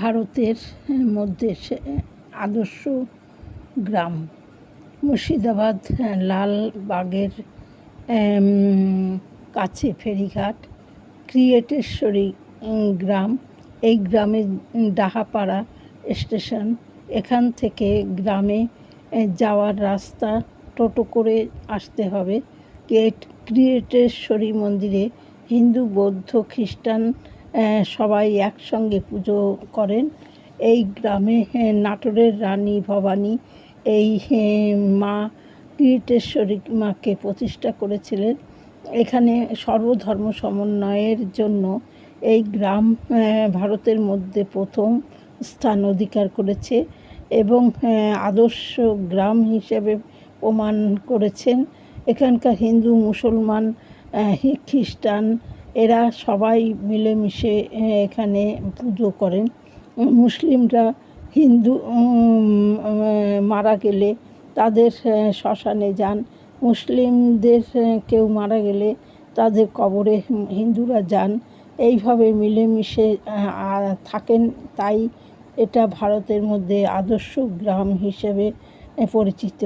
ভারতের মধ্যে আদর্শ গ্রাম। মুর্শিদাবাদ, লালবাগের কাছে ফেরিঘাট, ক্রিয়েটেশ্বরী গ্রাম। এই গ্রামে ডাহাপাড়া স্টেশন। এখান থেকে গ্রামে যাওয়ার রাস্তা টোটো করে আসতে হবে। ক্রিয়েটেশ্বরী মন্দিরে হিন্দু, বৌদ্ধ, খ্রিস্টান সবাই একসঙ্গে পুজো করেন। এই গ্রামে নাটোরের রানী ভবানী, এই মা ক্রিয়েটেশ্বরী মাকে প্রতিষ্ঠা করেছিলেন। এখানে সর্বধর্ম সমন্বয়ের জন্য এই গ্রাম ভারতের মধ্যে প্রথম স্থান অধিকার করেছে এবং আদর্শ গ্রাম হিসেবে প্রমাণ করেছেন। এখানকার হিন্দু, মুসলমান খ্রিস্টান এরা সবাই মিলেমিশে এখানে পুজো করেন। মুসলিমরা হিন্দু মারা গেলে তাদের শ্মশানে যান। মুসলিমদের কেউ মারা গেলে তাদের কবরে হিন্দুরা যান। এইভাবে মিলেমিশে থাকেন। তাই এটা ভারতের মধ্যে আদর্শ গ্রাম হিসেবে পরিচিত।